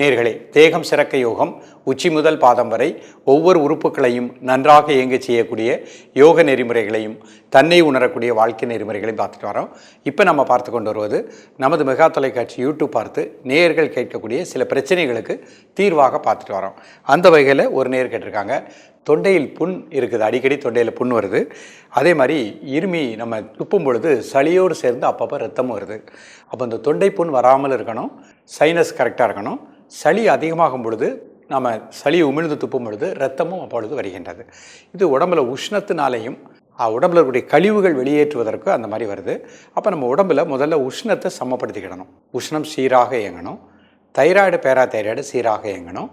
நேர்களே தேகம் சிறக்க யோகம் உச்சி முதல் பாதம் வரை ஒவ்வொரு உறுப்புகளையும் நன்றாக இயங்க செய்யக்கூடிய யோக நெறிமுறைகளையும் தன்னை உணரக்கூடிய வாழ்க்கை நெறிமுறைகளையும் பார்த்துட்டு வரோம். இப்போ நம்ம பார்த்து கொண்டு வருவது நமது மெகா தொலைக்காட்சி யூடியூப் பார்த்து நேயர்கள் கேட்கக்கூடிய சில பிரச்சனைகளுக்கு தீர்வாக பார்த்துட்டு வரோம். அந்த வகையில் ஒரு நேர் கேட்டிருக்காங்க. தொண்டையில் புண் இருக்குது அடிக்கடி தொண்டையில் புண் வருது. அதே மாதிரி இருமி நம்ம துப்பும் பொழுது சளியோடு சேர்ந்து அப்பப்போ ரத்தமும் வருது. அப்போ இந்த தொண்டை புண் வராமல் இருக்கணும். சைனஸ் கரெக்டாக இருக்கணும். சளி அதிகமாகும் பொழுது நாம் சளி உமிழ்ந்து துப்பும் பொழுது ரத்தமும் அப்பொழுது வருகின்றது. இது உடம்புல உஷ்ணத்தினாலேயும் உடம்புல இருக்கக்கூடிய கழிவுகள் வெளியேற்றுவதற்கு அந்த மாதிரி வருது. அப்போ நம்ம உடம்புல முதல்ல உஷ்ணத்தை சமப்படுத்திக்கிடணும். உஷ்ணம் சீராக இயங்கணும். தைராய்டு பேரா தைராய்டு சீராக இயங்கணும்.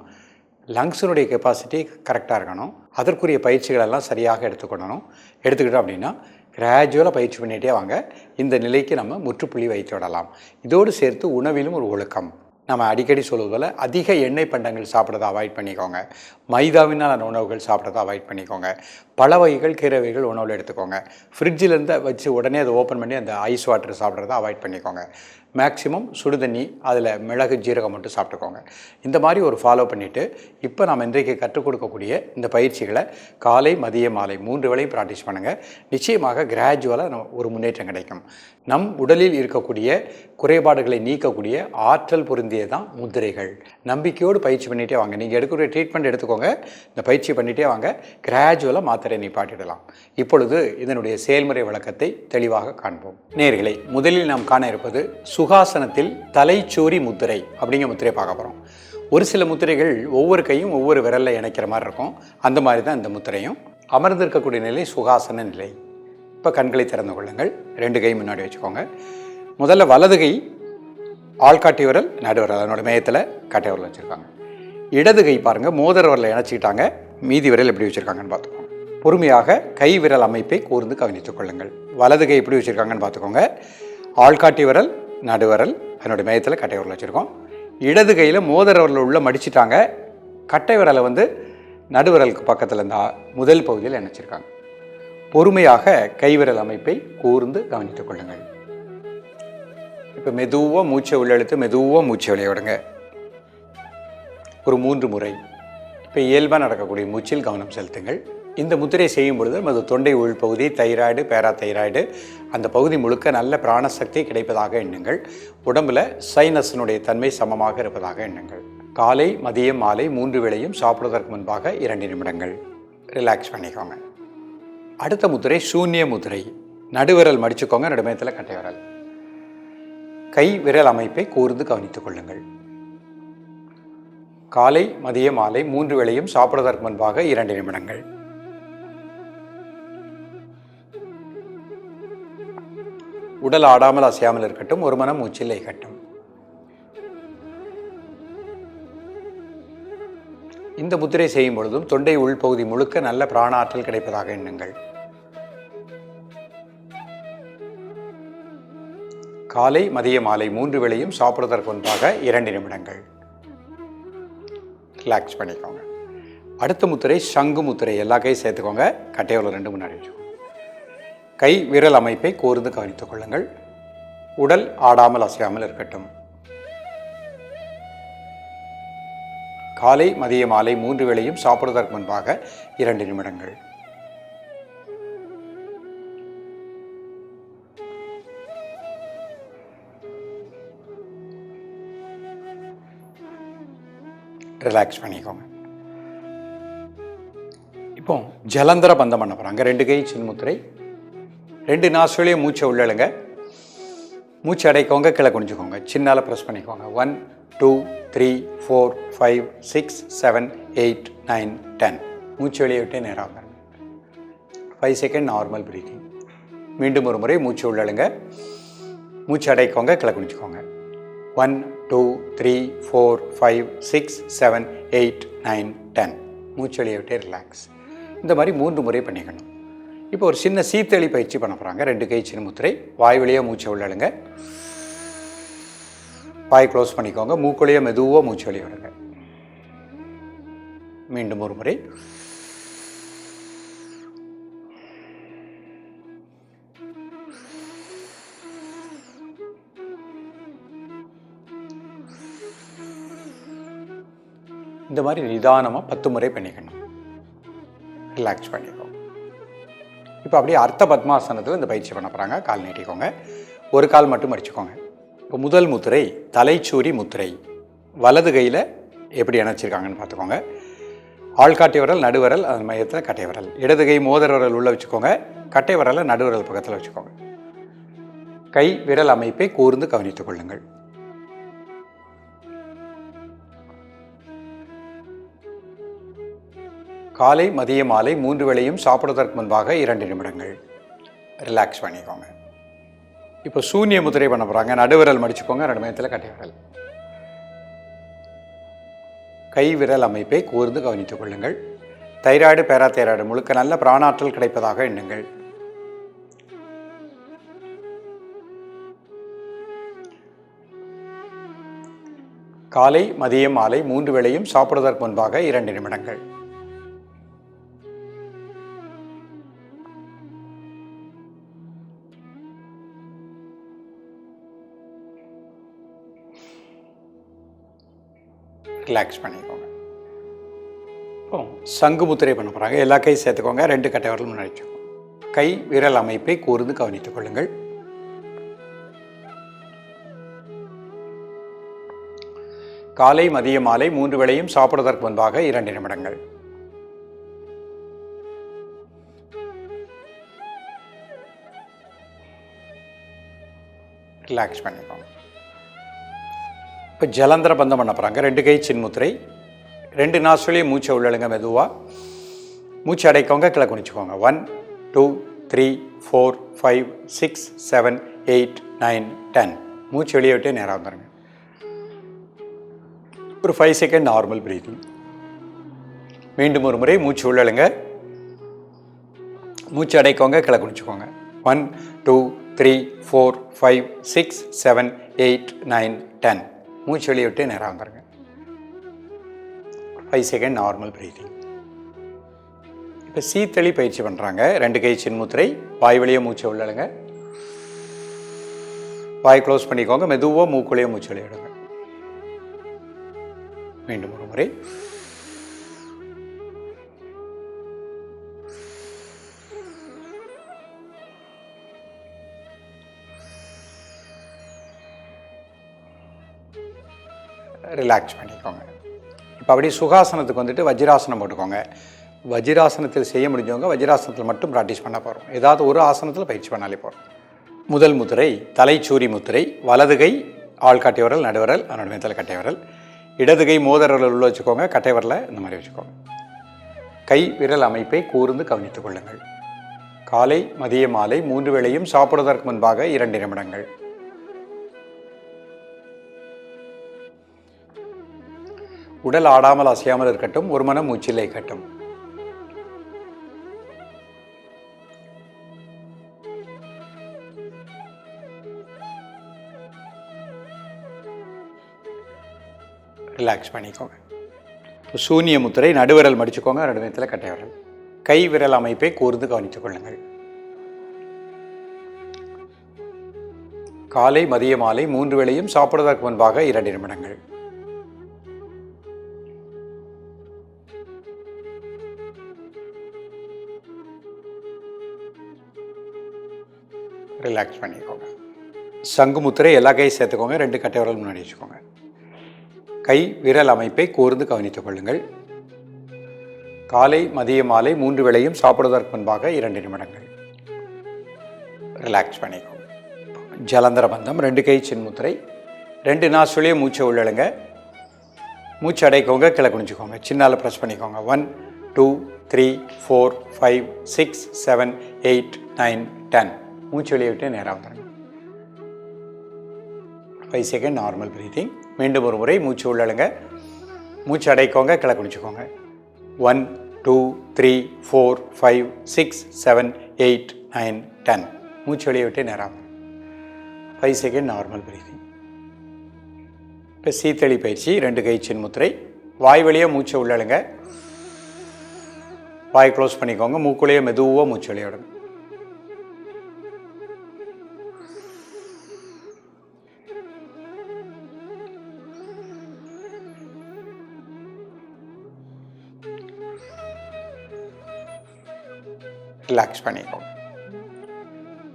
லங்ஸினுடைய கெப்பாசிட்டி கரெக்டாக இருக்கணும். அதற்குரிய பயிற்சிகள் எல்லாம் சரியாக எடுத்துக்கொள்ளணும். எடுத்துக்கிட்டோம் அப்படின்னா கிராஜுவலாக பயிற்சி பண்ணிகிட்டே வாங்க. இந்த நிலைக்கு நம்ம முற்றுப்புள்ளி வைத்து விடலாம். இதோடு சேர்த்து உணவிலும் ஒரு ஒழுக்கம். நம்ம அடிக்கடி சொல்வது போல் அதிக எண்ணெய் பண்டங்கள் சாப்பிட்றதை அவாய்ட் பண்ணிக்கோங்க. மைதாவினால் உணவுகள் சாப்பிட்றதை அவாய்ட் பண்ணிக்கோங்க. பல வகைகள் கீரை வகைகள் உணவில் எடுத்துக்கோங்க. ஃப்ரிட்ஜிலேருந்து வச்சு உடனே அதை ஓப்பன் பண்ணி அந்த ஐஸ் வாட்டர் சாப்பிட்றத அவாய்ட் பண்ணிக்கோங்க. மேக்ஸிமம் சுடுதண்ணி அதில் மிளகு ஜீரகம் மட்டும் சாப்பிட்டுக்கோங்க. இந்த மாதிரி ஒரு ஃபாலோ பண்ணிவிட்டு இப்போ நாம் இன்றைக்கு கற்றுக் கொடுக்கக்கூடிய இந்த பயிற்சிகளை காலை மதிய மாலை மூன்று வேளையும் ப்ராக்டிஸ் பண்ணுங்கள் நிச்சயமாக கிராஜுவலாக ஒரு முன்னேற்றம் கிடைக்கும். நம் உடலில் இருக்கக்கூடிய குறைபாடுகளை நீக்கக்கூடிய ஆற்றல் பொருந்திய தான் முத்திரைகள் நம்பிக்கையோடு பயிற்சி பண்ணிகிட்டே வாங்க. நீங்கள் எடுக்கக்கூடிய ட்ரீட்மெண்ட் எடுத்துக்கோங்க. இந்த பயிற்சி பண்ணிகிட்டே வாங்க. கிராஜுவலாக மாத்திரை நிப்பாட்டிடலாம் இப்பொழுது இதனுடைய செயல்முறை விளக்கத்தை தெளிவாக காண்போம். நேர்களை முதலில் நாம் காண இருப்பது சுகாசனத்தில் தலைச்சோரி முத்திரை அப்படிங்கிற முத்திரையை பார்க்க போகிறோம் ஒரு சில முத்திரைகள் ஒவ்வொரு கையும் ஒவ்வொரு விரலில் இணைக்கிற மாதிரி இருக்கும். அந்த மாதிரி தான் இந்த முத்திரையும். அமர்ந்திருக்கக்கூடிய நிலை சுகாசன நிலை. இப்போ கண்களை திறந்து கொள்ளுங்கள். ரெண்டு கை முன்னாடி வச்சுக்கோங்க. முதல்ல வலது கை ஆள்காட்டி விரல் நடுவிரல். அதனோட மையத்தில் கட்டை விரல் வச்சுருக்காங்க. இடது கை பாருங்கள் மோதிர விரலை இணைச்சிக்கிட்டாங்க மீதி விரல் எப்படி வச்சுருக்காங்கன்னு பார்த்துக்கோங்க. பொறுமையாக கை விரல் அமைப்பை கூர்ந்து கவனித்துக் கொள்ளுங்கள். வலது கை எப்படி வச்சுருக்காங்கன்னு பார்த்துக்கோங்க. ஆள்காட்டி விரல் நடுவரல் அதனுடைய மையத்தில் கட்டை விரல் வச்சுருக்கோம். இடது கையில் மோதிர விரல் உள்ள மடிச்சிட்டாங்க. கட்டை விரலை வந்து நடுவிரலுக்கு பக்கத்தில் இந்த முதல் பகுதியில் இணைச்சிருக்காங்க பொறுமையாக கைவிரல் அமைப்பை கூர்ந்து கவனித்துக் கொள்ளுங்கள். இப்போ மெதுவாக மூச்சை உள்ளெழுத்து மெதுவாக மூச்சை விளையாடுங்க ஒரு மூன்று முறை. இப்போ இயல்பாக நடக்கக்கூடிய மூச்சில் கவனம் செலுத்துங்கள். இந்த முத்திரை செய்யும் பொழுது நமது தொண்டை உள்பகுதி தைராய்டு பேரா தைராய்டு அந்த பகுதி முழுக்க நல்ல பிராணசக்தி கிடைப்பதாக எண்ணுங்கள். உடம்பில் சைனஸினுடைய தன்மை சமமாக இருப்பதாக எண்ணுங்கள். காலை மதியம் மாலை மூன்று வேளையும் சாப்பிடுவதற்கு முன்பாக இரண்டு நிமிடங்கள். ரிலாக்ஸ் பண்ணிக்கோங்க. அடுத்த முத்திரை சூன்ய முதிரை நடுவிரல் மடிச்சுக்கோங்க நடுமயத்தில் கட்டை விரல். கை விரல் அமைப்பை கூர்ந்து கவனித்துக் கொள்ளுங்கள். காலை மதிய மாலை மூன்று வேளையும் சாப்பிடுவதற்கு முன்பாக இரண்டு நிமிடங்கள். உடல் ஆடாமல் அசையாமல் இருக்கட்டும் ஒரு மனம் மூச்சில் இயக்கட்டும். இந்த முத்திரை செய்யும் பொழுதும் தொண்டை உள்பகுதி முழுக்க நல்ல பிராண ஆற்றல் கிடைப்பதாக எண்ணுங்கள். காலை மதிய மாலை மூன்று வேளையும் சாப்பிடுவதற்கு முன்பாக இரண்டு நிமிடங்கள். ரிலாக்ஸ் பண்ணிக்கோங்க. அடுத்த முத்திரை சங்கு முத்திரை எல்லா கையும் சேர்த்துக்கோங்க. கட்டையோல ரெண்டு முன்னாடி வச்சுக்கோங்க. கை விரல் அமைப்பை கூர்ந்து கவனித்துக் கொள்ளுங்கள். உடல் ஆடாமல் அசையாமல் இருக்கட்டும். காலை மதிய மாலை மூன்று வேளையும் சாப்பிடுவதற்கு முன்பாக இரண்டு நிமிடங்கள். ரிலாக்ஸ் பண்ணிக்கோங்க. இப்போ ஜலந்தர பந்தம் பண்ண போகிறாங்க ரெண்டு கை சின்முத்திரை ரெண்டு நாசுலையும் மூச்சை உள்ளழுங்க மூச்சு அடைக்கோங்க கீழே குனிஞ்சுக்கோங்க. சின்னால ப்ரெஸ் பண்ணிக்கோங்க. One two three four five six seven eight nine ten மூச்சு வெளியே விட்டே நேராக ஃபைவ் செகண்ட் நார்மல் பிரீத்திங் மீண்டும் ஒரு முறை மூச்சு உள்ளழுங்க மூச்சு அடைக்கோங்க கீழே one two three four five six seven eight nine ten மூச்சு விட்டே ரிலாக்ஸ் இந்த மாதிரி மூன்று முறை பண்ணிக்கணும். இப்போ ஒரு சின்ன சீத்தளி பயிற்சி பண்ண போகிறாங்க ரெண்டு கை சின்ன முத்திரை. வாய் வழியாக மூச்சை உள்ளழுங்க வாய் க்ளோஸ் பண்ணிக்கோங்க. மூக்குழியாக மெதுவாக மூச்சு வெளியே விடுங்க. மீண்டும் ஒரு முறை. இந்த மாதிரி நிதானமாக பத்து முறை பண்ணிக்கணும். ரிலாக்ஸ் பண்ணிக்கோங்க இப்போ அப்படியே அர்த்த பத்மாசனத்தில் இந்த பயிற்சி பண்ண போகிறாங்க கால் நீட்டிக்கோங்க. ஒரு கால் மட்டும் அடிச்சுக்கோங்க இப்போ முதல் முத்திரை தலைச்சூரி முத்திரை. வலது கையில் எப்படி இணைச்சிருக்காங்கன்னு பார்த்துக்கோங்க. ஆள்காட்டி விரல் நடுவரல் அதன் மையத்தில் கட்டை விரல். இடது கை மோதர் விரல் உள்ளே வச்சுக்கோங்க. கட்டை விரலை நடுவரல் பக்கத்தில் வச்சுக்கோங்க. கை விரல் அமைப்பை கூர்ந்து கவனித்துக் கொள்ளுங்கள். காலை மதிய மாலை மூன்று வேளையும் சாப்பிடுவதற்கு முன்பாக இரண்டு நிமிடங்கள். ரிலாக்ஸ் பண்ணிக்கோங்க. இப்போ சூன்ய முதிரை பண்ண போகிறாங்க நடுவிரல் மடிச்சுக்கோங்க. ரெண்டு மயத்தில் கட்டை விரல். கை விரல் அமைப்பை கூர்ந்து கவனித்துக் கொள்ளுங்கள். தைராய்டு பேராதைராய்டு முழுக்க நல்ல பிராணாற்றல் கிடைப்பதாக எண்ணுங்கள். காலை மதியம் மாலை மூன்று வேளையும் சாப்பிடுவதற்கு முன்பாக இரண்டு நிமிடங்கள். ரிலாக்ஸ் பண்ணிக்கோங்க. சங்கு முத்திரை பண்ண போகிறாங்க எல்லா கை சேர்த்துக்கோங்க. ரெண்டு கட்டை வரலும் முன்னாடி வச்சுக்கோங்க. கை விரல் அமைப்பை கூர்ந்து கவனித்துக் கொள்ளுங்கள். காலை மதிய மாலை மூன்று வேளையும் சாப்பிடுவதற்கு முன்பாக இரண்டு நிமிடங்கள். ரிலாக்ஸ் பண்ணிக்கோங்க. இப்போ ஜலந்தர பந்தம் பண்ண போகிறாங்க ரெண்டு கை சின்முத்திரை ரெண்டு நாசுலையும் மூச்சை உள்ளழுங்க மெதுவாக மூச்சு அடைக்கோங்க கிளை குனிச்சுக்கோங்க. One two three four five six seven eight nine ten மூச்சு வெளியே விட்டே நேராக வந்துடுங்க ஒரு ஃபைவ் செகண்ட் நார்மல் பிரீத்திங் மீண்டும் ஒரு முறை மூச்சு உள்ளழுங்க. மூச்சு அடைக்கோங்க கிளை குனிச்சுக்கோங்க. One two three four five six seven eight nine ten மூச்சு வெளியே விட்டு நேராக வந்துடுங்க ஃபைவ் செகண்ட் நார்மல் பிரீத்திங் இப்போ சீத்தளி பயிற்சி பண்ணுறாங்க ரெண்டு கை சின்முத்திரை வாய் வழியே மூச்சை உள்ளடுங்க வாய் க்ளோஸ் பண்ணிக்கோங்க. மெதுவாக மூக்குள்ளேயே மூச்சு வெளியிடுங்க மீண்டும் ஒரு முறை. ரிலாக்ஸ் பண்ணிக்கோங்க. இப்போ அப்படியே சுகாசனத்துக்கு வந்துட்டு வஜ்ராசனம் போட்டுக்கோங்க. வஜ்ராசனத்தில் செய்ய முடிஞ்சவங்க வஜ்ராசனத்தில் மட்டும் ப்ராக்டிஸ் பண்ண போகிறோம் ஏதாவது ஒரு ஆசனத்தில் பயிற்சி பண்ணாலே போகிறோம் முதல் முத்திரை தலைச்சூரி முத்திரை வலது கை ஆள்காட்டி விரல் நடுவரல் அதனோட மேத்தில் கட்டை விரல் இடது கை உள்ள வச்சுக்கோங்க கட்டை விரலை இந்த மாதிரி வச்சுக்கோங்க. கை விரல் அமைப்பை கூர்ந்து கவனித்துக் கொள்ளுங்கள். காலை மதிய மாலை மூன்று வேளையும் சாப்பிடுவதற்கு முன்பாக இரண்டு நிமிடங்கள். உடல் ஆடாமல் அசையாமல் இருக்கட்டும் ஒரு மனம் மூச்சில் இருக்கட்டும். ரிலாக்ஸ் பண்ணிக்கோங்க. சூன்ய முத்திரை நடுவிரல் மடிச்சுக்கோங்க நடுவத்தில் கட்டை விரல் கை விரல் அமைப்பை கூர்ந்து கவனித்துக் கொள்ளுங்கள். காலை மதிய மாலை மூன்று வேளையும் சாப்பிடுவதற்கு முன்பாக இரண்டு நிமிடங்கள். ரிலாக்ஸ் பண்ணிக்கோங்க. சங்கு முத்திரை எல்லா கையும் சேர்த்துக்கோங்க ரெண்டு கட்டை விரல் முன்னாடி வச்சுக்கோங்க. கை விரல் அமைப்பை கூர்ந்து கவனித்துக் கொள்ளுங்கள். காலை மதிய மாலை மூன்று வேளையும் சாப்பிடுவதற்கு முன்பாக இரண்டு நிமிடங்கள். ரிலாக்ஸ் பண்ணிக்கோங்க. ஜலந்தர பந்தம் ரெண்டு கை சின்முத்திரை ரெண்டு நாசுலையும் மூச்சை உள்ளழுங்க. மூச்சு அடைக்கோங்க கீழே குனிஞ்சுக்கோங்க. சின்னால் ப்ரெஸ் பண்ணிக்கோங்க. One two three four five six seven eight nine ten மூச்சு வெளியே விட்டு நேராக வந்துடுங்க ஃபைவ் செகண்ட் நார்மல் ப்ரீத்திங் மீண்டும் ஒரு முறை மூச்சு உள்ளழுங்க மூச்சு அடைக்கோங்க கிளை குடிச்சுக்கோங்க one two three four five six seven eight nine ten மூச்சு வெளியே விட்டு நேராக ஃபைவ் செகண்ட் நார்மல் ப்ரீத்திங் இப்போ சீத்தளி பயிற்சி ரெண்டு கை முத்திரை. வாய் வழியாக மூச்சை உள்ளழுங்க வாய் க்ளோஸ் பண்ணிக்கோங்க. மூக்குள்ளேயே மெதுவாக மூச்சு வெளியிடுங்க ரிலாக்ஸ் பண்ணிக்கோங்க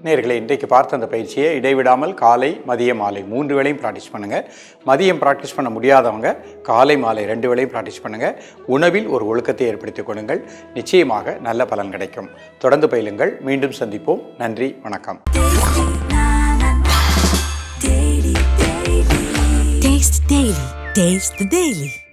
நேர்களை இன்றைக்கு பார்த்த அந்த பயிற்சியை இடைவிடாமல் காலை மதியம் மாலை மூன்று வேளையும் ப்ராக்டிஸ் பண்ணுங்கள் மதியம் ப்ராக்டிஸ் பண்ண முடியாதவங்க காலை மாலை ரெண்டு வேளையும் ப்ராக்டிஸ் பண்ணுங்கள் உணவில் ஒரு ஒழுக்கத்தை ஏற்படுத்திக் கொள்ளுங்கள். நிச்சயமாக நல்ல பலன் கிடைக்கும். தொடர்ந்து பயிலுங்கள். மீண்டும் சந்திப்போம். நன்றி வணக்கம். Taste the Daily.